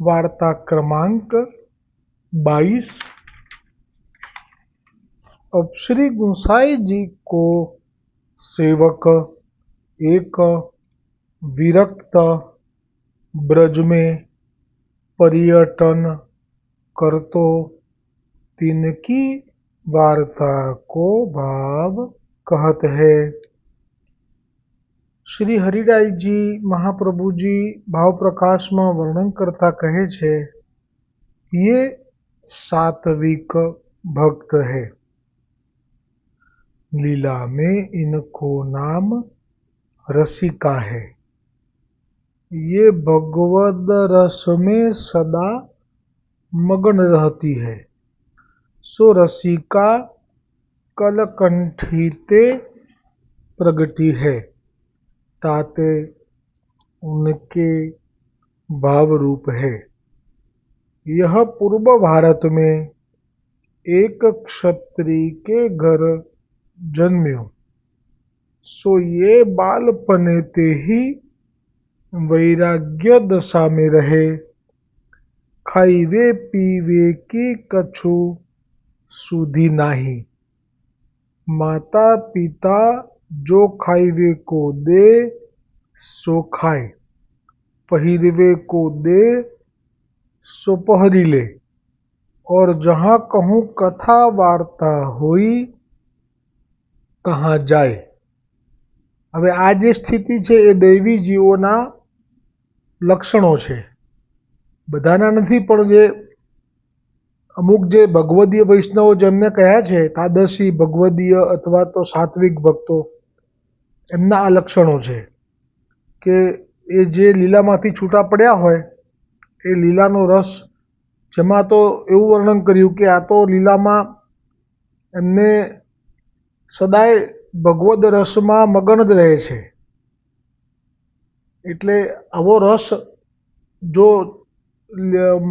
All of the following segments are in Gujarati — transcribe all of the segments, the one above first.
वार्ता क्रमांक बाईस अब श्री गुसाई जी को सेवक, एक विरक्त ब्रज में पर्यटन करतो। तिनकी वार्ता को भाव कहत है। શ્રી હરિરાયજી મહાપ્રભુજી ભાવ પ્રકાશમાં વર્ણન કરતા કહે છે ये सात्विक भक्त है लीला में इनको नाम रसिका है ये भगवद रस में सदा मगन रहती है सो रसिका कलकंठीते प्रगति है ताते उनके भाव रूप है। यह पूर्व भारत में एक क्षत्रिय के घर जन्म्यो। सो ये बालपने ते ही वैराग्य दशा में रहे। खाइवे पीवे की कछु सुधी नाही। माता पिता जो खाइवे को दे सो खाए पहिरवे को दे सो पहरी ले और जहाँ कहूँ कथा वार्ता होई ત્યાં જાય હવે આ જે સ્થિતિ છે એ દૈવી જીવોના લક્ષણો છે બધાના નથી પણ જે અમુક જે ભગવદીય વૈષ્ણવો જેમને કહ્યા છે તાદશી ભગવદીય અથવા તો સાત્વિક ભક્તો એમના આ લક્ષણો છે કે એ જે લીલામાંથી છૂટા પડ્યા હોય, એ લીલાનો રસ જેમાં તો એવું વર્ણન કર્યું કે આ તો લીલામાં એમને સદાય ભગવદ રસમાં મગન જ રહે છે. એટલે આવો રસ જો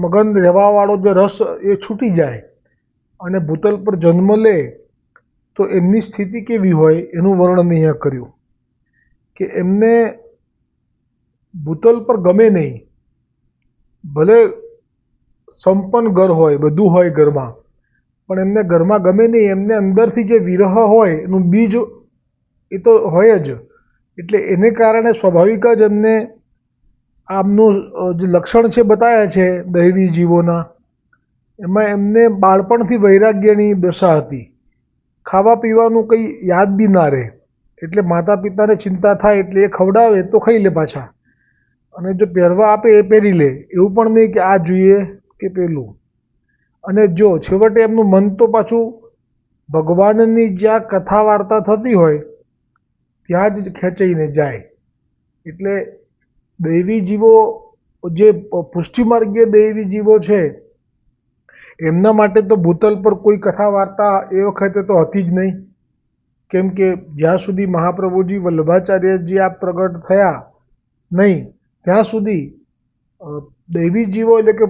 મગન રહેવાવાળો જે રસ એ છૂટી જાય અને ભૂતલ પર જન્મ લે, તો એમની સ્થિતિ કેવી હોય એનું વર્ણન અહીંયા કર્યું. કે એમને ભૂતલ પર ગમે નહીં. ભલે સંપન્ન ઘર હોય, બધું હોય ઘરમાં, પણ એમને ઘરમાં ગમે નહીં, એમને અંદરથી જે વિરહ હોય, એનું બીજ એ તો હોય જ. એટલે એને કારણે સ્વાભાવિક જ એમને આમનું જે લક્ષણ છે બતાવ્યા છે દૈવી જીવોના, એમાં એમને બાળપણથી વૈરાગ્યની દશા હતી. ખાવા પીવાનું કંઈ યાદ બી ના રહે. એટલે માતા પિતાને ચિંતા થાય એટલે એ ખવડાવે તો ખાઈ લે પાછા. અને જો પહેરવા આપે એ પહેરી લે. એવું પણ નહીં કે આ જોઈએ કે પેલું અને જો છેવટે એમનું મન તો પાછું ભગવાનની જ્યાં કથા વાર્તા થતી હોય, ત્યાં જ ખેંચાઈને જાય. એટલે દૈવી જીવો જે પુષ્ટિમાર્ગીય દૈવી જીવો છે, એમના માટે તો ભૂતલ પર કોઈ કથા વાર્તા એ વખતે તો હતી જ નહીં. કેમ કે જ્યાં સુધી મહાપ્રભુજી વલ્લભાચાર્યજી આ પ્રગટ થયા નહીં, ત્યાં સુધી દૈવી જીવો એટલે કે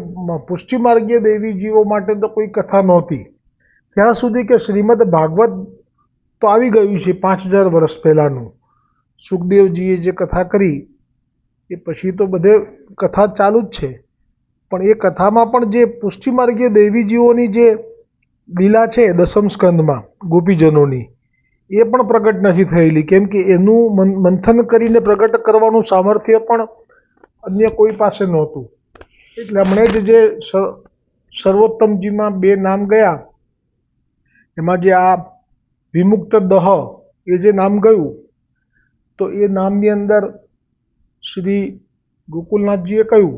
પુષ્ટિમાર્ગીય દૈવી જીવો માટે તો કોઈ કથા નહોતી. ત્યાં સુધી કે શ્રીમદ ભાગવત તો આવી ગયું છે પાંચ હજાર વર્ષ પહેલાંનું. સુખદેવજીએ જે કથા કરી, એ પછી તો બધે કથા ચાલુ જ છે. પણ એ કથામાં પણ જે પુષ્ટિમાર્ગીય દૈવી જીવોની જે લીલા છે દસમ સ્કંદમાં ગોપીજનોની એ પણ પ્રગટ નથી થયેલી. કેમ કે એનું મંથન કરીને પ્રગટ કરવાનું સામર્થ્ય પણ અન્ય કોઈ પાસે નહોતું. એટલે હમણાં જ જે સર્વોત્તમજીમાં બે નામ ગયા, એમાં જે આ વિમુક્ત દહ, એ જે નામ ગયું, તો એ નામની અંદર શ્રી ગોકુલનાથજીએ કહ્યું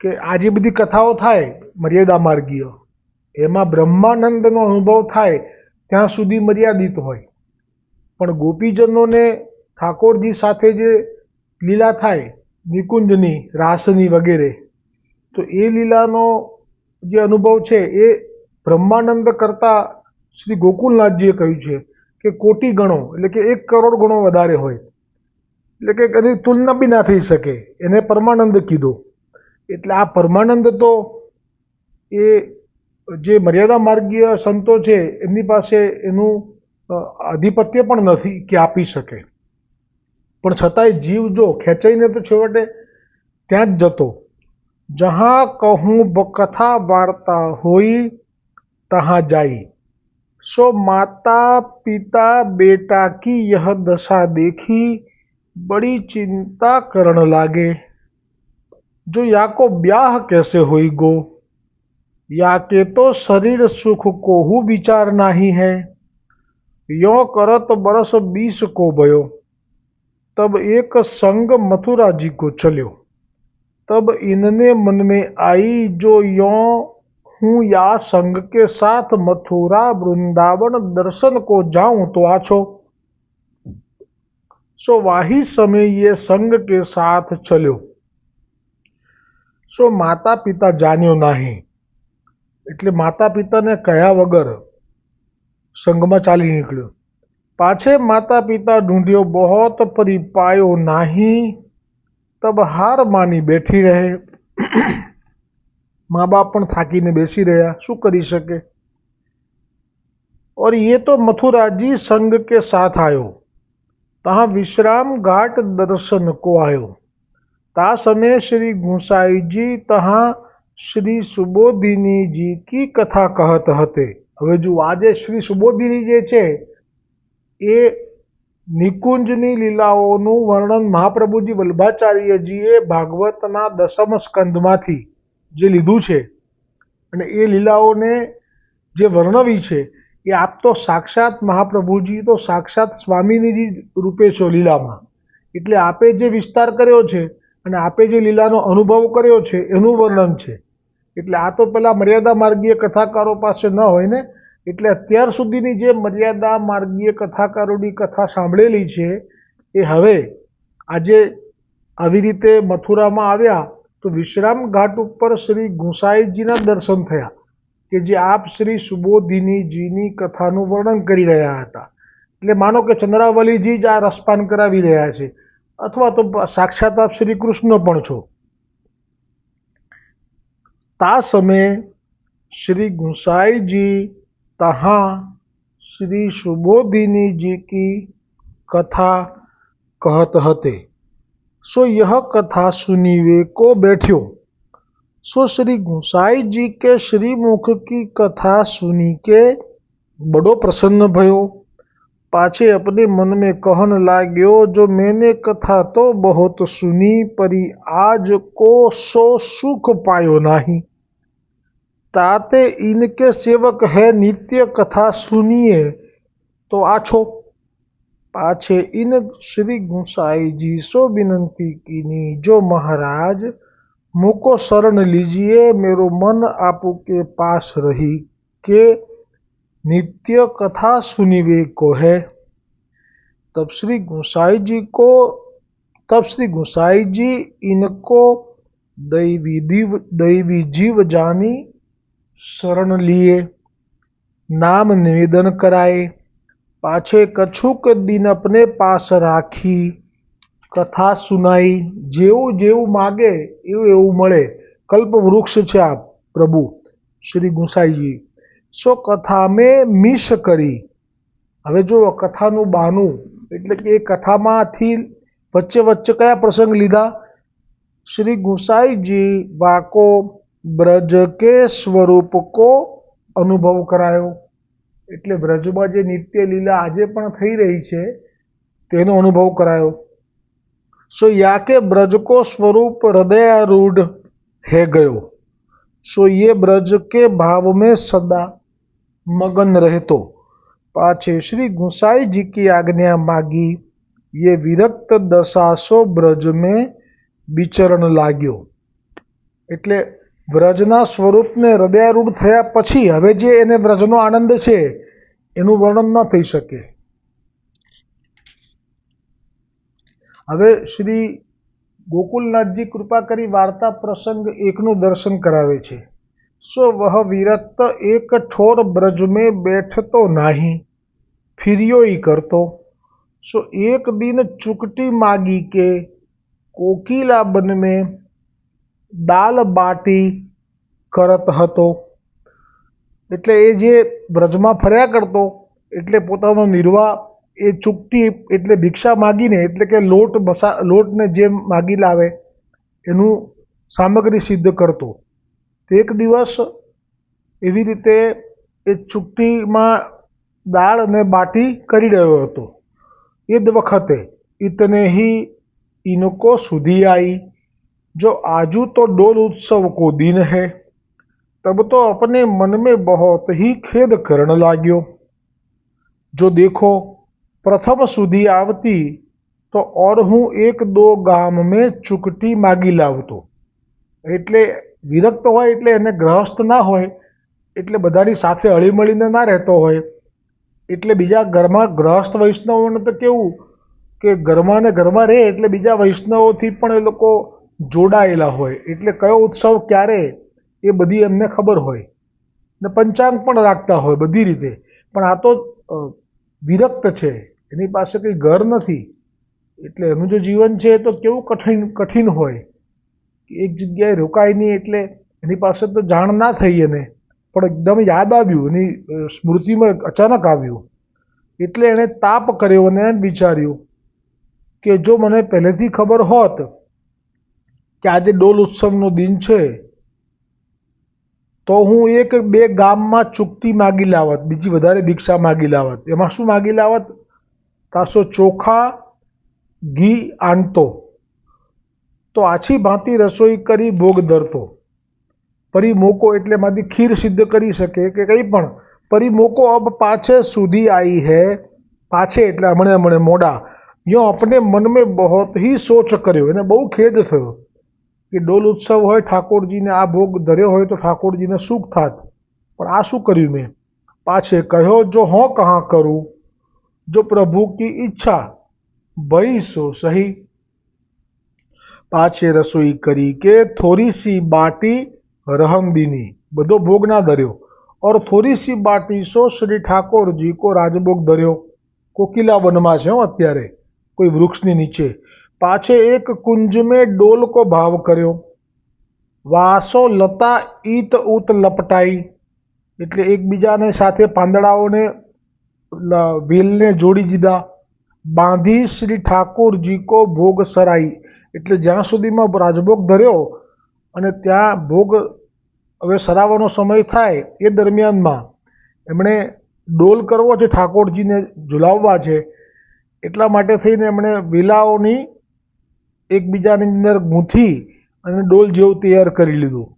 કે આ જે બધી કથાઓ થાય, મર્યાદા માર્ગીય, એમાં બ્રહ્માનંદનો અનુભવ થાય, ત્યાં સુધી મર્યાદિત હોય. પણ ગોપીજનોને ઠાકોરજી સાથે જે લીલા થાય, નિકુંજની, રાસની વગેરે, તો એ લીલાનો જે અનુભવ છે એ બ્રહ્માનંદ કરતાં શ્રી ગોકુલનાથજીએ કહ્યું છે કે કોટી ગણો, એટલે કે એક કરોડ ગણો વધારે હોય, એટલે કે એની તુલના બી ના થઈ શકે, એને પરમાનંદ કીધો. એટલે આ પરમાનંદ તો એ જે મર્યાદા માર્ગીય સંતો છે, એમની પાસે એનું આધિપત્ય પણ નથી કે આપી શકે પણ છતાંય જીવ જો ખેંચાઈને તો છેવટે ત્યાં જ જતો જહાં કહું બ- કથા વાર્તા હોઈ તહાં જાય સો માતા પિતા बेटा की यह दशा देखी बड़ी चिंता करण लागे जो या को ब्याह कैसे होई गो या के तो शरीर सुख को हु विचार नाही है यो करत बरस बीस को भयो तब एक संग मथुरा जी को चल्यो तब इनने मन में आई जो यो हूँ या संग के साथ मथुरा वृंदावन दर्शन को जाऊं तो आछो सो वाही समय ये संग के साथ चल्यो સો માતા પિતા જાણ્યો નહીં એટલે માતા પિતાને કહ્યા વગર સંઘમાં ચાલી નીકળ્યો પાછે માતા પિતા ઢૂંઢ્યો બહોત પરી પાયો નહીં તબ હાર માની બેઠી રહે મા બાપ પણ થાકીને બેસી રહ્યા શું કરી શકે और ये तो मथुरा जी संग के साथ आयो तहाँ विश्राम घाट दर्शन को आयो ता समय श्री गुसाई जी तहाँ શ્રી સુબોધિનીજી કી કથા કહત હતે હવે જો આજે શ્રી સુબોધિની જે છે, એ નિકુંજની લીલાઓનું વર્ણન મહાપ્રભુજી વલ્ભાચાર્યજીએ ભાગવતના દસમ સ્કંદમાંથી જે લીધું છે, અને એ લીલાઓને જે વર્ણવી છે, એ આપ તો સાક્ષાત મહાપ્રભુજી, તો સાક્ષાત સ્વામીની રૂપે છો લીલામાં. એટલે આપે જે વિસ્તાર કર્યો છે, અને આપે જે લીલાનો અનુભવ કર્યો છે, એનું વર્ણન છે. એટલે આ તો પેલા મર્યાદા માર્ગીય કથાકારો પાસે ન હોય ને, એટલે અત્યાર સુધીની જે મર્યાદા માર્ગીય કથાકારોની કથા સાંભળેલી છે, એ હવે આજે આવી રીતે મથુરામાં આવ્યા તો વિશ્રામ ઘાટ ઉપર શ્રી ગુંસાઈજીના દર્શન થયા, કે જે આપ શ્રી સુબોધિનીજીની કથાનું વર્ણન કરી રહ્યા હતા. એટલે માનો કે ચંદ્રાવલીજી જ આ રસપાન કરાવી રહ્યા છે, અથવા તો સાક્ષાત આપ શ્રી કૃષ્ણ પણ છો. ता समय श्री गुसाई जी तहाँ श्री सुबोधिनी जी की कथा कहत हते सो यह कथा सुनीवे को बैठ्यो सो श्री गुसाई जी के श्रीमुख की कथा सुनी के बड़ो प्रसन्न भयो पाछे अपने मन में कहन लाग्यो, जो मैंने कथा तो बहुत सुनी, परी आज को सो सुख पायो नहीं। ताते इनके सेवक है नित्य कथा सुनिए तो आछो, पाछे इन श्री गुसाई जी सो विनंती कीनी, जो महाराज, मुको शरण लीजिए, मेरो मन आपू के पास रही के नित्य कथा सुनिवे को है तब श्री गुसाई जी को तब श्री गुसाई जी इनको दैवी दिव दैवी जीव जानी शरण लिए नाम निवेदन कराए पाछे कछुक दिन अपने पास રાખી કથા સુનાઈ જેવું જેવું માગે એવું એવું મળે કલ્પ વૃક્ષ છે આ પ્રભુ શ્રી ગુસાઈજી સો કથા મેં મિશ કરી? હવે જો કથાનું બાનું, એટલે કે એ કથામાંથી વચ્ચે વચ્ચે કયા પ્રસંગ લીધા? શ્રી ગુસાઈજી વાકો બ્રજ કે સ્વરૂપ કો અનુભવ કરાયો. એટલે બ્રજમાં જે નિત્ય લીલા આજે પણ થઈ રહી છે, તેનો અનુભવ કરાયો. સો યા કે બ્રજ સ્વરૂપ હૃદયારૂઢ હે ગયો. સો યે બ્રજ કે ભાવ મેં સદા मगन रहतो पाछे श्री गुसाई जी की आज्ञा मागी ये विरक्त दशा सो ब्रज में વિચરણ લાગ્યો એટલે વ્રજના સ્વરૂપને હૃદયારૂઢ થયા પછી હવે જે એને વ્રજનો આનંદ છે એનું વર્ણન ન થઈ શકે હવે શ્રી ગોકુલનાથજી કૃપા કરી વાર્તા પ્રસંગ એકનું દર્શન કરાવે છે સો વહ વિરક્ત એક ઠોર બ્રજ में बैठतो नाही ફિર્યો ઈ કરતો સો એક દિન ચુકટી માગી કે કોકિલા બન में દાલ બાટી કરત હતો એટલે એ જે બ્રજમાં ફર્યા કરતો એટલે પોતાનો નિર્વાહ એ ચૂકતી એટલે ભિક્ષા માગીને એટલે કે લોટ મસા લોટને જે માગી લાવે એનું સામગ્રી સિદ્ધ કરતો તે એક દિવસ એવી રીતે એ ચૂકટીમાં દાળ અને બાટી કરી રહ્યો હતો એ જ વખતે ઇતને ही इनको सुधी आई जो आजू तो डोल उत्सव को दिन है तब तो अपने मन में बहुत ही खेद करण लाग्यो जो देखो प्रथम સુધી આવતી તો और હું એક દો ગામ में ચૂકટી માગી લાવતો એટલે વિરક્ત હોય એટલે એને ગ્રહસ્થ ના હોય, એટલે બધાની સાથે હળીમળીને ના રહેતો હોય. એટલે બીજા ઘરમાં ગ્રહસ્થ વૈષ્ણવોને તો કેવું કે ઘરમાં ને ઘરમાં રહે એટલે બીજા વૈષ્ણવોથી પણ એ લોકો જોડાયેલા હોય. એટલે કયો ઉત્સવ ક્યારે એ બધી એમને ખબર હોય. ને પંચાંગ પણ રાખતા હોય બધી રીતે. પણ આ તો વિરક્ત છે. એની પાસે કંઈ ઘર નથી. એટલે એનું જે જીવન છે એ તો કેવું કઠિન કઠિન હોય. એક જગ્યાએ રોકાય નહીં એટલે એની પાસે તો જાણ ના થઈ એને. પણ એકદમ યાદ આવ્યું, એની સ્મૃતિમાં અચાનક આવ્યું. એટલે એણે તાપ કર્યો અને વિચાર્યું કે જો મને પહેલેથી ખબર હોત કે આજે ડોલ ઉત્સવનો દિન છે, તો હું એક બે ગામમાં ચૂકતી માગી લાવત, બીજી વધારે ભિક્ષા માગી લાવત. એમાં શું માગી લાવત? કાસો ચોખા, ઘી આણતો તો આછી ભાંતી રસોઈ કરી ભોગ ધરતો. પરી મોકો એટલે માંથી ખીર સિદ્ધ કરી શકે કે કંઈ પણ. પરી મોકો અબ પાછે સુધી આવી હે. પાછે એટલે હમણે હમણે મોડા. યો અપને મન મેં બહોત હી સોચ કર્યો. એને બહુ ખેદ થયો કે ડોલ ઉત્સવ હોય ઠાકોરજીને આ ભોગ ધર્યો હોય તો ઠાકોરજીને સુખ થાત. પણ આ શું કર્યું મેં? પાછે કહ્યો, જો હોં કહા કરું? જો પ્રભુ કી ઈચ્છા ભઈ સો સહી. આ છે રસોઈ કરી કે થોરી સી બાટી રહંગદીની. બધો ભોગ ના ધર્યો. ઓર થોરી સી બાટી સો શ્રી ઠાકોરજી કો રાજભોગ ધર્યો. કોકિલા વનમાં છે અત્યારે. કોઈ વૃક્ષની નીચે. પાછે એક કુંજ મેં ડોલ ભાવ કર્યો. વાસો લતા ઈત ઉત લપટાઈ. એટલે એકબીજાને સાથે પાંદડાઓને વેલને જોડી દીધા. બાંધી શ્રી ઠાકોરજી કો ભોગ સરાઈ. એટલે જ્યાં સુધીમાં રાજભોગ ધર્યો અને ત્યાં ભોગ હવે સરાવવાનો સમય થાય એ દરમિયાનમાં એમણે ડોલ કરવો છે ઠાકોરજીને ઝુલાવવા છે. એટલા માટે થઈને એમણે વિલાઓની એકબીજાની અંદર ગૂંથી અને ડોલ જેવું તૈયાર કરી લીધું.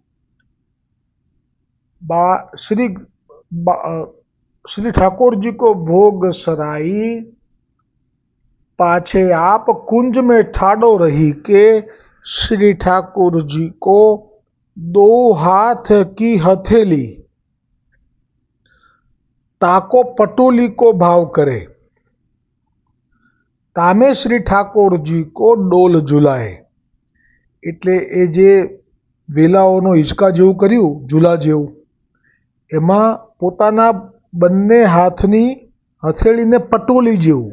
બા, શ્રી શ્રી ઠાકોરજી કો ભોગ સરાઈ. पाछे आप कुंज में ठाडो रही के श्री ठाकुर जी को दो हाथ की हथेली ताको पटोली को भाव करे તામે શ્રી ઠાકોરજી કો ડોલ ઝુલાય એટલે એ જે વેલાઓનો હિંચકા જેવું કર્યું ઝૂલા જેવું એમાં પોતાના બંને હાથની હથેળીને પટોલી જેવું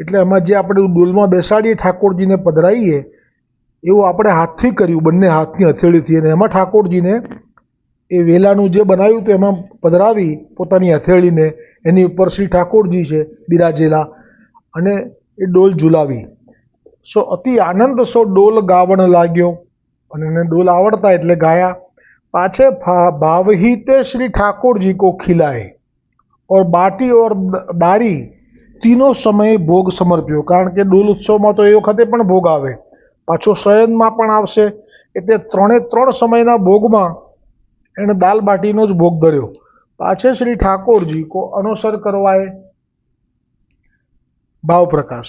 એટલે એમાં જે આપણે ડોલમાં બેસાડીએ, ઠાકોરજીને પધરાવીએ એવું આપણે હાથથી કર્યું, બંને હાથની હથેળીથી. અને એમાં ઠાકોરજીને એ વેલાનું જે બનાવ્યું હતું, એમાં પધરાવી પોતાની હથેળીને, એની ઉપર શ્રી ઠાકોરજી છે, બિરાજેલા. અને એ ડોલ ઝુલાવી. સો અતિ આનંદ સો ડોલ ગાવણ લાગ્યો. અને એને ડોલ આવડતા એટલે ગાયા. પાછે ભાવહિતે શ્રી ઠાકોરજી કો ખિલાય. ઓર બાટી ઓર દારી મુક્તિનો સમય ભોગ સમર્પ્યો. કારણ કે ડોલ ઉત્સવમાં તો એ વખતે પણ ભોગ આવે. પાછો શયનમાં પણ આવશે. એટલે ત્રણે ત્રણ સમયના ભોગમાં એણે દાલ બાટીનો જ ભોગ ધર્યો. પાછે શ્રી ઠાકોરજી કો અનુસર કરવાએ ભાવ પ્રકાશ.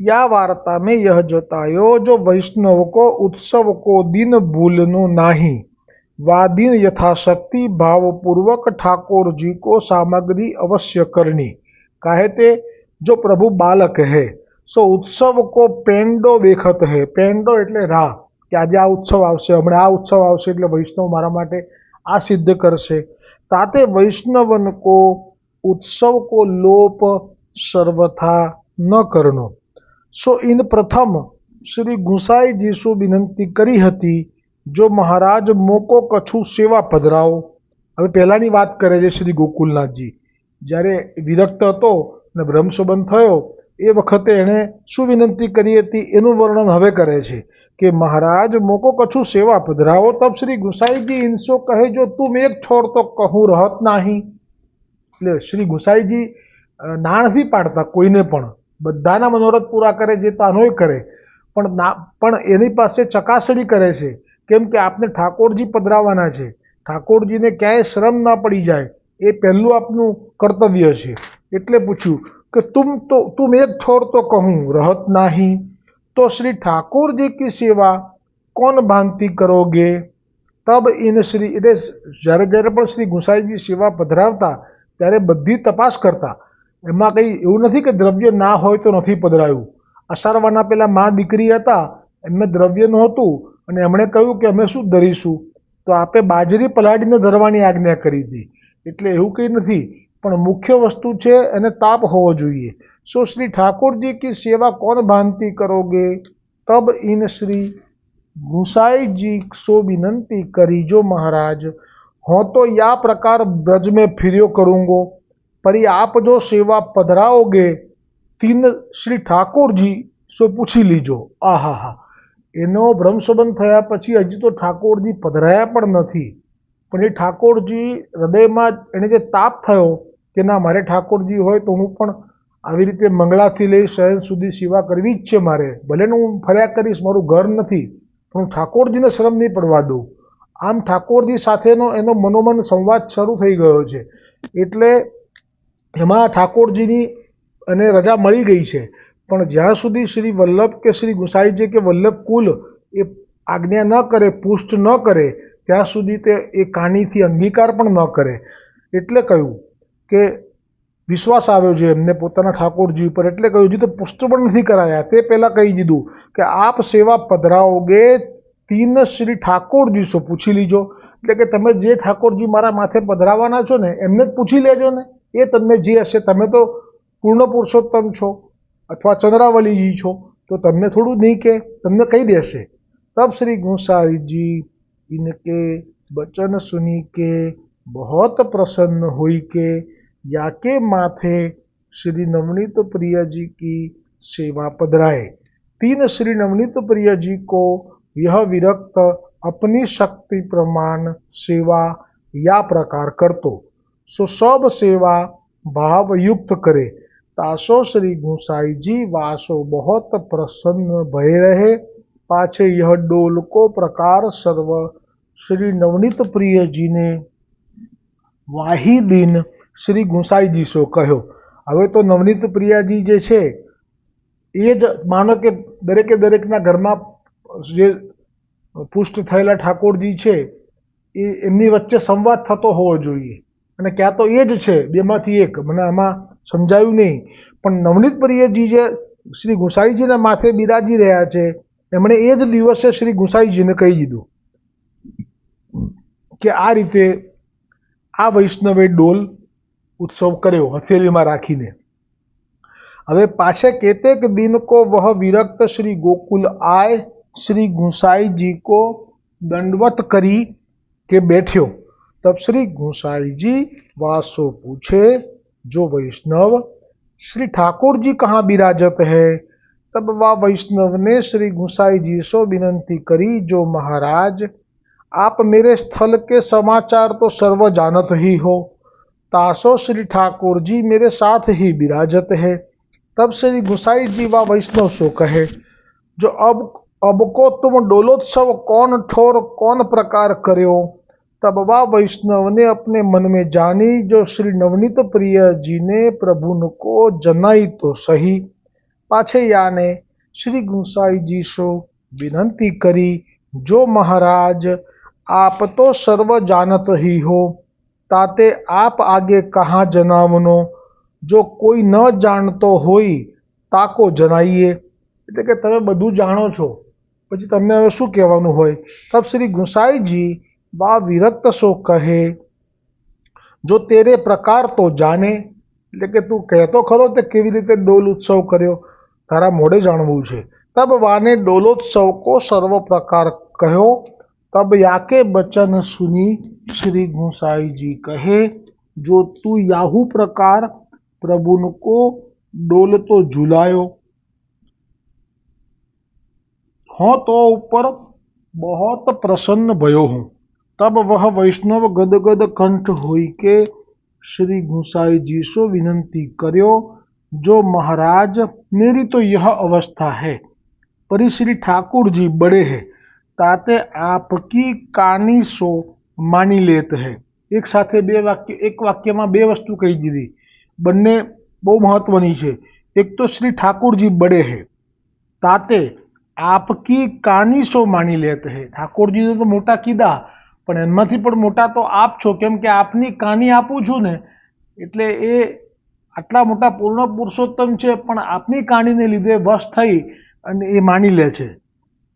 या वार्ता में यह जतायो जो वैष्णव को उत्सव को दिन भूलनो नाही वा યથાશક્તિ ભાવપૂર્વક ઠાકોરજી કો સામગ્રી અવશ્ય કરણી. કાહે તે જો પ્રભુ બાલક હે, સો ઉત્સવ કો પેંડો દેખત હે. પેંડો એટલે રાહ, કે આજે આ ઉત્સવ આવશે, હમણાં આ ઉત્સવ આવશે એટલે વૈષ્ણવ મારા માટે આ સિદ્ધ કરશે. તાતે વૈષ્ણવન કો ઉત્સવ કો લોપ સર્વથા ન કરનો. સો ઇન પ્રથમ શ્રી ગુસાઈજી શું વિનંતી કરી હતી, જો મહારાજ મોકો કછું સેવા પધરાવો. હવે પહેલાંની વાત કરે છે શ્રી ગોકુલનાથજી. જ્યારે વિરક્ત હતો અને બ્રહ્મસંબંધ થયો, એ વખતે એણે શું વિનંતી કરી હતી એનું વર્ણન હવે કરે છે કે, મહારાજ, મોકો કછું સેવા પધરાવો તબ શ્રી ગુસાઈજી ઇનસો કહે, જો તું એક છોડ તો કહું રહત નહીં. એટલે શ્રી ગુસાઈજી ના નથી પાડતા કોઈને પણ. બધાના મનોરથ પૂરા કરે જે તાનોય કરે. પણ ના, પણ એની પાસે ચકાસણી કરે છે કેમ કે આપને ઠાકોરજી પધરાવાના છે. ઠાકોરજીને ક્યાંય શ્રમ ના પડી જાય. એ પહેલું આપનું કર્તવ્ય છે. એટલે પૂછ્યું કે તુમ તો, તુમ એક છોડ તો કહું, રહત નહીં. તો શ્રી ઠાકોરજી કી સેવા કોણ ભાંતિ કરોગે? તબ ઇન શ્રી, એટલે જ્યારે જ્યારે પણ શ્રી ગુસાઈજી સેવા પધરાવતા, ત્યારે બધી તપાસ કરતા. એમાં કંઈ એવું નથી કે દ્રવ્ય ના હોય તો નથી પધરાયું. અસારવાના પહેલાં મા દીકરી હતા, એમને દ્રવ્ય નહોતું, અને એમણે કહ્યું કે અમે શું ધરીશું? તો આપે બાજરી પલાળીને ધરવાની આજ્ઞા કરી હતી એટલે એવું કંઈ નથી. પણ મુખ્ય વસ્તુ છે એને તાપ હોવો જોઈએ. સો શ્રી ઠાકોરજી કે સેવા કોણ ભાંતિ કરોગે? તબ ઇન શ્રી ગુસાઈજી સો વિનંતી કરીજો મહારાજ. હું તો યા પ્રકાર બ્રજ મેં ફિર્યો કરુંગો. પરી આપ જો સેવા પધરાવોગે તીન શ્રી ઠાકોરજી, સો પૂછી લીજો. આહા હા એનો ભ્રમ થયા પછી હજી તો ઠાકોરજી પધરાયા પણ નથી. પણ એ ઠાકોરજી હૃદયમાં એને જે તાપ થયો કે ના મારે ઠાકોરજી હોય તો હું પણ આવી રીતે મંગળાથી લઈ શયન સુધી સેવા કરવી જ છે મારે. ભલે હું ફર્યા કરીશ, મારું ઘર નથી, પણ હું ઠાકોરજીને શ્રમ નહીં પડવા દઉં. આમ ઠાકોરજી સાથેનો એનો મનોમન સંવાદ શરૂ થઈ ગયો છે. એટલે એમાં ઠાકોરજીની અને રજા મળી ગઈ છે. પણ જ્યાં સુધી શ્રી વલ્લભ કે શ્રી ગુસાઈજી કે વલ્લભ કુલ એ આજ્ઞા ન કરે, પુષ્ટ ન કરે ત્યાં સુધી તે એ કાનીથી અંગીકાર પણ ન કરે. એટલે કહ્યું કે વિશ્વાસ આવ્યો છે એમને પોતાના ઠાકોરજી ઉપર. એટલે કહ્યું, હજી તો પુષ્ટ પણ નથી કરાયા. તે પહેલાં કહી દીધું કે, આપ સેવા પધરાઓગે તીન શ્રી ઠાકોરજી સો પૂછી લીજો. એટલે કે, તમે જે ઠાકોરજી મારા માથે પધરાવાના છો ને, એમને જ પૂછી લેજો ને. એ તમને જે હશે, તમે તો પૂર્ણ પુરુષોત્તમ છો અથવા ચંદ્રાવલીજી છો, તો તમને થોડું નહીં કે, તમને કહી દેશે. તબ શ્રી ગુસાઈજી इनके बचन सुनी के बहुत प्रसन्न हुई के याके माथे श्री नवनीत प्रिय जी की सेवा पधराए तीन श्री नवनीत प्रिय जी को यह विरक्त अपनी शक्ति प्रमाण सेवा या प्रकार करतो सो सब सेवा भाव युक्त करे तासो श्री गुसाई जी वासो बहुत प्रसन्न भय रहे पाछे यह डोल को प्रकार सर्व श्री नवनीत प्रिय जी ने વાહી દિન શ્રી ગુસાઈજી સો કહ્યો હવે તો નવનીત પ્રિયાજી જે છે એ જ માનો કે દરેકે દરેકના ઘરમાં જે પુષ્ટ થયેલા ઠાકોરજી છે એ એમની વચ્ચે સંવાદ થતો હોવો જોઈએ અને ક્યાં તો એ જ છે બેમાંથી એક મને આમાં સમજાયું નહીં પણ નવનીત પ્રિયજી જે શ્રી ગુસાઈજીના માથે બિરાજી રહ્યા છે એમણે એ જ દિવસે શ્રી ગુસાઈજીને કહી દીધું કે આ રીતે આ વૈષ્ણવે ડોલ ઉત્સવ કર્યો હથેળીમાં રાખીને. હવે પાછે કેતેક દિન કો વહ વિરક્ત શ્રી ગોકુલ આય, શ્રી ગુસાઈજી કો દંડવત કરી કે બેઠ્યો. તબ શ્રી ગુસાઈજી વાસો પૂછે, જો વૈષ્ણવ, શ્રી ઠાકોરજી કહા બિરાજત હૈ? कहाँ विराजत है तब वह वैष्णव ने श्री गुसाई जी सो विनंती करी जो महाराज आप मेरे स्थल के समाचार तो सर्व जानत ही हो तासो श्री ठाकुर जी मेरे साथ ही विराजत है तब श्री गुसाई जी व वैष्णव सो कहे जो अब अब को तुम डोलोत्सव कौन ठोर कौन प्रकार કર્યો तब वह वैष्णव ने अपने मन में जानी जो श्री नवनीत प्रिय जी ने प्रभु को जनाई तो सही પાછૈયાને શ્રી ગુંસાઈજી શો વિનંતી કરી, જો મહારાજ, આપ તો સર્વ જાનત રહી હો, તાતે આપ આગે કહા જનાવનો જો કોઈ ન જાણતો હોય, તાકો જણાવીએ એટલે કે તમે બધું જાણો છો. પછી તમને હવે શું કહેવાનું હોય? તબ શ્રી ગુંસાઈજી વા વિરક્ત સો કહે, જો તેરે પ્રકાર તો જાણે. એટલે કે તું કહેતો ખરો તે કેવી રીતે ડોલ ઉત્સવ કર્યો? તારા મોડે જાણવું છે. તબ વાને ડોલોત્સવ કો સર્વ પ્રકાર કહ્યો. તબ યાકે બચન સુની શ્રી ગોસાઈજી કહે, જો તું યાહુ પ્રકાર પ્રભુન કો ડોલતો ઝુલાયો. હું તો ઉપર બહોત પ્રસન્ન ભયો હું. તબ વહ વૈષ્ણવ ગદગદ કંઠ હોઈ કે શ્રી ગુસાઈજી સો વિનંતી કર્યો. जो महाराज मेरी तो यह अवस्था है परी श्री ठाकुर जी बड़े हैं ताते आपकी કાની સો માની લેત હે એક સાથે બે વાક્ય એક વાક્યમાં બે વસ્તુ કહી દીધી બંને બહુ મહત્વની છે એક તો શ્રી ઠાકોરજી બડે હે તાતે આપકી કાની સો માની લેત હે ઠાકોરજી તો મોટા કીધા પણ એમાંથી પણ મોટા તો આપ છો કેમ કે આપની કાની આપું છું ને એટલે એ આટલા મોટા પૂર્ણ પુરુષોત્તમ છે પણ આપની કાનીને લીધે વશ થઈ અને એ માની લે છે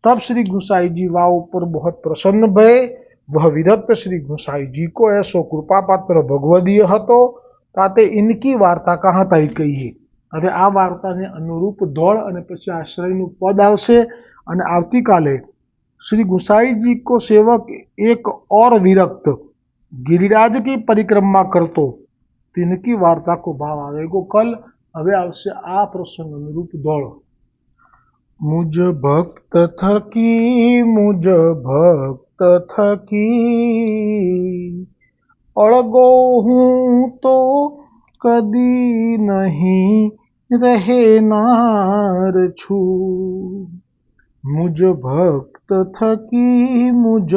तब श्री गुसाई जी वाव पर बहुत प्रसन्न भय वह विरक्त श्री गुसाई जी को ऐसो कृपा पात्र भगवदीय હતો તાતે ઇનકી વાર્તા કહા તાઈ કહીએ હવે આ વાર્તાને અનુરૂપ દોડ અને પછી આશ્રયનું પદ આવશે અને આવતીકાલે श्री गुसाई जी को सेवक एक और विरक्त गिरिराज की परिक्रमा करतो तिनकी वार्ता को भाव आवेगो कल હવે આવશે આ પ્રસંગ અનુરૂપ દોડ मुझ भक्त थकी मुझ भक्त थकी अड़गो हूँ तो कदी नहीं રહેનાર છું મુજ ભક્ત થકી મુજ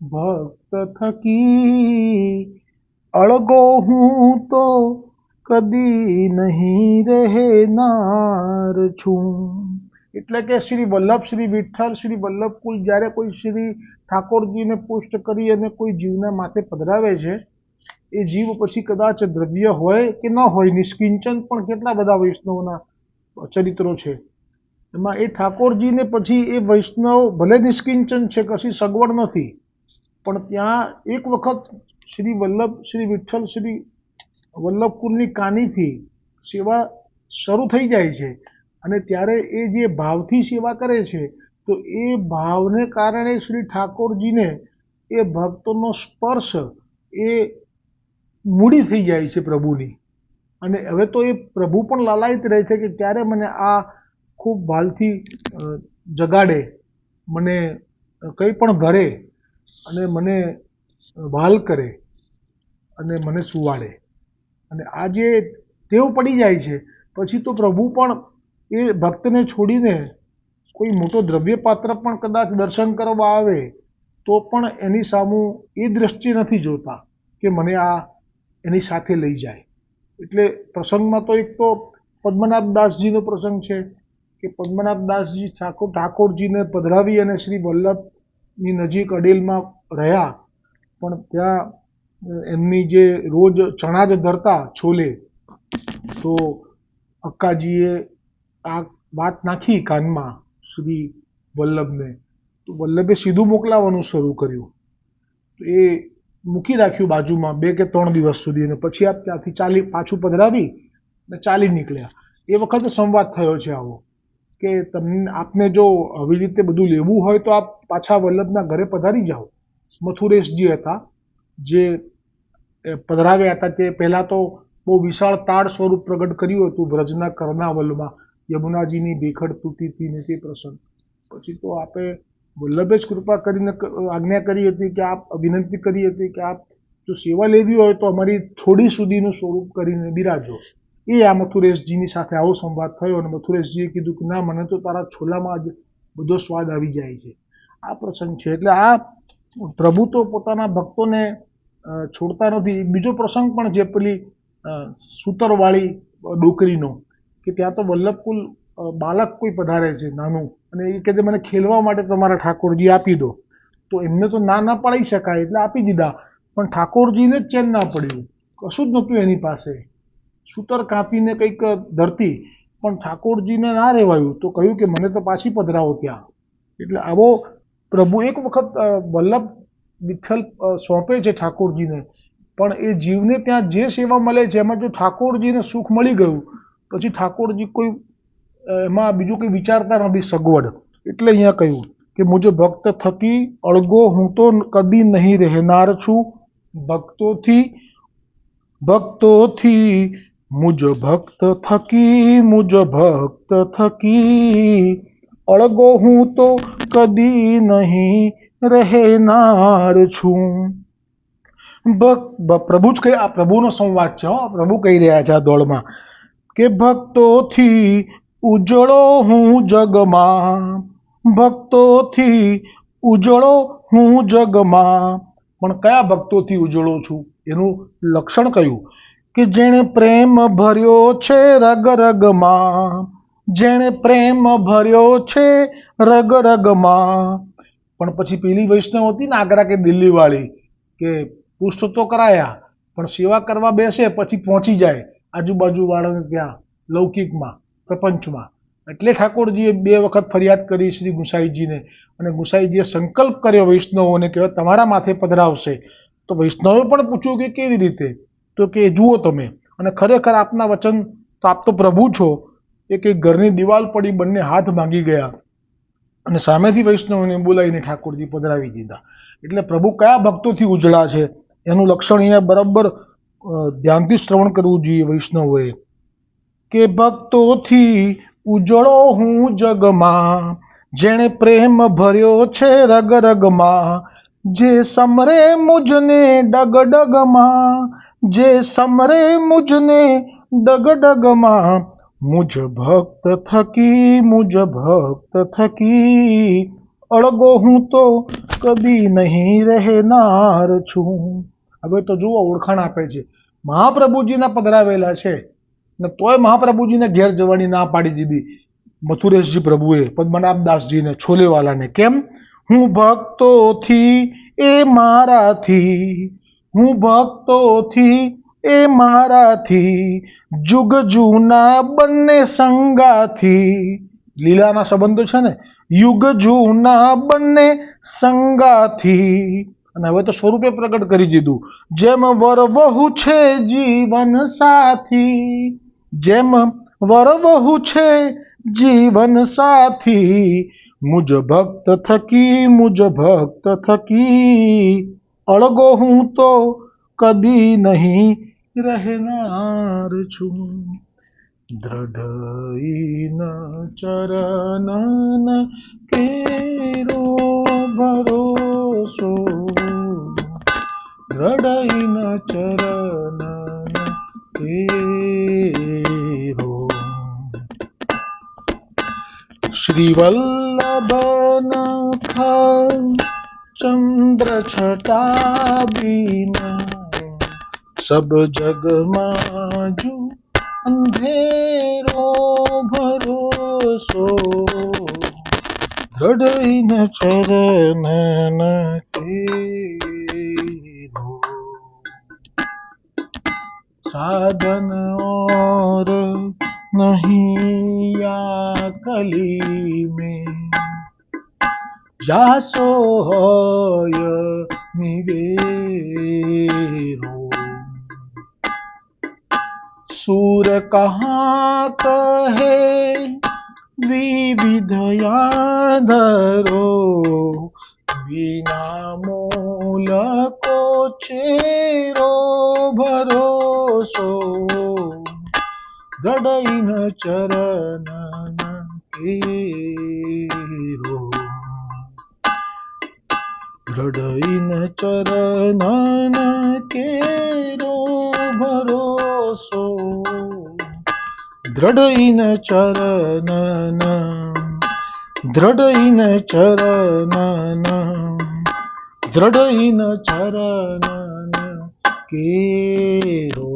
ભક્ત થકી અળગો હું તો કદી નહીં રહેનાર છું. એટલે કે શ્રી વલ્લભ, શ્રી વિઠ્ઠલ, શ્રી વલ્લભકુલ જ્યારે કોઈ શ્રી ઠાકોરજીને પુષ્ટ કરી અને કોઈ જીવના માથે પધરાવે છે, એ જીવ પછી કદાચ દ્રવ્ય હોય કે ન હોય, નિષ્કિંચન પણ કેટલા બધા વૈષ્ણવના ચરિત્રો છે. એમાં એ ઠાકોરજીને પછી એ વૈષ્ણવ ભલે નિષ્કિંચન છે, કશી સગવડ નથી, પણ ત્યાં એક વખત શ્રી વલ્લભ, શ્રી વિઠ્ઠલ, શ્રી વલ્લભકુલની કાનીથી સેવા શરૂ થઈ જાય છે. અને ત્યારે એ જે ભાવથી સેવા કરે છે, તો એ ભાવને કારણે શ્રી ઠાકોરજીને એ ભક્તોનો સ્પર્શ એ મૂડી થઈ જાય છે પ્રભુની. અને હવે તો એ પ્રભુ પણ લાલાયિત રહે છે કે ક્યારે મને આ ખૂબ ભાલથી જગાડે, મને કંઈ પણ ઘરે અને મને વાલ કરે અને મને સુવાડે. અને આ જે પડી જાય છે. પછી તો પ્રભુ પણ એ ભક્તને છોડીને કોઈ મોટો દ્રવ્ય પાત્ર પણ કદાચ દર્શન કરવા આવે, તો પણ એની સામું એ દ્રષ્ટિ નથી જોતા કે મને આ એની સાથે લઈ જાય. એટલે પ્રસંગમાં તો એક તો પદ્મનાભ દાસજીનો પ્રસંગ છે કે પદ્મનાભ દાસજી ઠાકોર ઠાકોરજીને પધરાવી અને શ્રી વલ્લભની નજીક અડેલમાં રહ્યા. પણ ત્યાં એમની જે રોજ ચણા જ ધરતા છોલે, તો અક્કાજીએ આ વાત નાખી કાનમાં શ્રી વલ્લભને. તો વલ્લભે સીધું મોકલાવાનું શરૂ કર્યું. તો એ મૂકી રાખ્યું બાજુમાં બે કે ત્રણ દિવસ સુધી અને પછી આપ ત્યાંથી ચાલી, પાછું પધરાવી ને ચાલી નીકળ્યા. એ વખતે સંવાદ થયો છે આવો કે તમને આપને જો આવી રીતે બધું લેવું હોય તો આપ પાછા વલ્લભના ઘરે પધારી જાઓ. મથુરેશજી હતા, જે પધરાવ્યા હતા. તે પહેલાં તો બહુ વિશાળ તાળ સ્વરૂપ પ્રગટ કર્યું હતું વ્રજના કર્ણાવલમાં. યમુનાજીની ભીખડ તૂટી હતી ને તે પ્રસંગ. પછી તો આપે વલ્લભે જ કૃપા કરીને આજ્ઞા કરી હતી કે આપ વિનંતી કરી હતી કે આપ જો સેવા લેવી હોય તો અમારી થોડી સુધીનું સ્વરૂપ કરીને બિરાજો. એ આ મથુરેશજીની સાથે આવો સંવાદ થયો અને મથુરેશજીએ કીધું કે, ના, મને તો તારા છોલામાં જ બધો સ્વાદ આવી જાય છે. આ પ્રસંગ છે. એટલે આ પ્રભુ તો પોતાના ભક્તોને છોડતા નથી. બીજો પ્રસંગ પણ છે પેલી સૂતરવાળી ડોકરીનો, કે ત્યાં તો વલ્લભકુલ બાળક કોઈ પધારે છે, નાનું. અને એ કહે છે, મને ખેલવા માટે તમારા ઠાકોરજી આપી દો. તો એમને તો ના ના પાડી શકાય, એટલે આપી દીધા. પણ ઠાકોરજીને જ ચેન ના પડ્યું. કશું જ નહોતું એની પાસે. સૂતર કાપીને કંઈક ધરતી, પણ ઠાકોરજીને ના રહેવાયું તો કહ્યું કે, મને તો પાછી પધરાવો ત્યાં. એટલે આવો પ્રભુ એક વખત વલ્લભ વિઠ્ઠલ સોંપે છે ઠાકોરજીને. પણ એ જીવને ત્યાં જે સેવા મળે છે, એમાં જો ઠાકોરજીને સુખ મળી ગયું, પછી ઠાકોરજી કોઈ એમાં બીજું કંઈ વિચારતા નથી, સગવડ. એટલે અહીંયા કહ્યું કે મુજબ ભક્ત થકી અળગો હું તો કદી નહીં રહેનાર છું. ભક્તોથી ભક્તોથી મુજ ભક્ત થકી, મુજ ભક્ત થકી અળગો હું તો કદી નહીં રહેનાર છું. પ્રભુ જ કહે, આ પ્રભુનો સંવાદ છે, હો પ્રભુ કહી રહ્યા છે આ દોડમાં, કે ભક્તોથી ઉજળો હું જગમાં, ભક્તોથી ઉજળો હું જગમાં. પણ કયા ભક્તોથી ઉજળો છું? એનું લક્ષણ કયું? કે જેણે પ્રેમ ભર્યો છે રગ રગમાં જેણે પ્રેમ ભર્યો છે રગ રગમાં. પણ પછી પેલી વૈષ્ણવ હતી ને આગ્રા કે દિલ્હીવાળી કે પુષ્ટ તો કરાયા, પણ સેવા કરવા બેસે પછી પહોંચી જાય આજુબાજુ વાળાને ત્યાં લૌકિકમાં, પ્રપંચમાં. એટલે ઠાકોરજીએ બે વખત ફરિયાદ કરી શ્રી ગુસાઈજીને અને ગુસાઈજીએ સંકલ્પ કર્યો વૈષ્ણવોને કે તમારા માથે પધરાવશે. તો વૈષ્ણવે પણ પૂછ્યું કે કેવી રીતે? તો કે જુઓ તમે. અને ખરેખર આપના વચન તો આપ તો પ્રભુ છો એ એક ઘરની દિવાલ પડી બંને હાથ ભાંગી ગયા. અને સામેથી વૈષ્ણવને બોલાવીને ઠાકોરજી પધરાવી દીધા. એટલે પ્રભુ કયા ભક્તોથી ઉજળા છે? એનું લક્ષણ અહીંયા બરાબર ધ્યાનથી શ્રવણ કરવું જોઈએ વૈષ્ણવોએ. કે ભક્તોથી ઉજળો હું જગમાં, જેણે પ્રેમ ભર્યો છે રગ રગમાં, જે સમરે મુજને ડગ ડગમાં, જે સમરે મુજને ડગ ડગમાં મુજ ભક્ત થકી, મુજ ભક્ત થકી, અળગો હું તો કદી નહીં રહેનાર છું. હવે તો જુઓ, ઓળખાણ આપે છે. મહાપ્રભુજીના પધરાવેલા છે. ને તોય મહાપ્રભુજીને ઘેર જવાની ના પાડી દીધી. મથુરેશજી પ્રભુએ, પદ્મનાભદાસજીને, છોલેવાલાને. કેમ? હું ભક્તોથી એ મારાથી. હું ભક્તોથી એ મારાથી, જુગ જૂના બંને સંગાથી. લીલાના સંબંધો છે ને? યુગ જૂના બંને સંગાથી. અને હવે તો સ્વરૂપે પ્રગટ કરી દીધું. જેમ વર વહુ છે જીવન સાથી, જેમ વર વહુ છે જીવન સાથી, મુજ ભક્ત થકી, મુજ ભક્ત થકી. અળગો હું તો કદી નહીં रहनार छू। दृढ़ चरण केरो भरोसो। दृढ़ चरण केरो श्रीवल्लभन चंद्र छटा बीन સબ જગમાં જો અંધેરો ભરોસો. દ્રઢઈન ચરણ સાધન ઓર નહીં આ કલી મેં જાસો હોય નિવેરો. सूर कहाँ कहे विविध यादरो बिना मूल को चेरो भरोसो दृढ़ चरण केरो दृढ़ चरण છો દ્રઢઈન ચરણ દ્રઢઈન ચરણ દ્રઢઈન ચરણ કેરો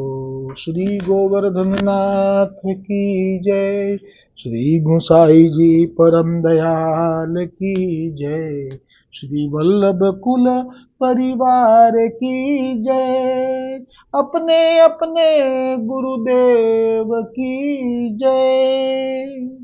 શ્રી ગોવર્ધનનાથ કી જય. શ્રી ગુસાઈજી પરમ દયાલ કી જય. શ્રી વલ્લભ કુલ परिवार की जय अपने अपने गुरुदेव की जय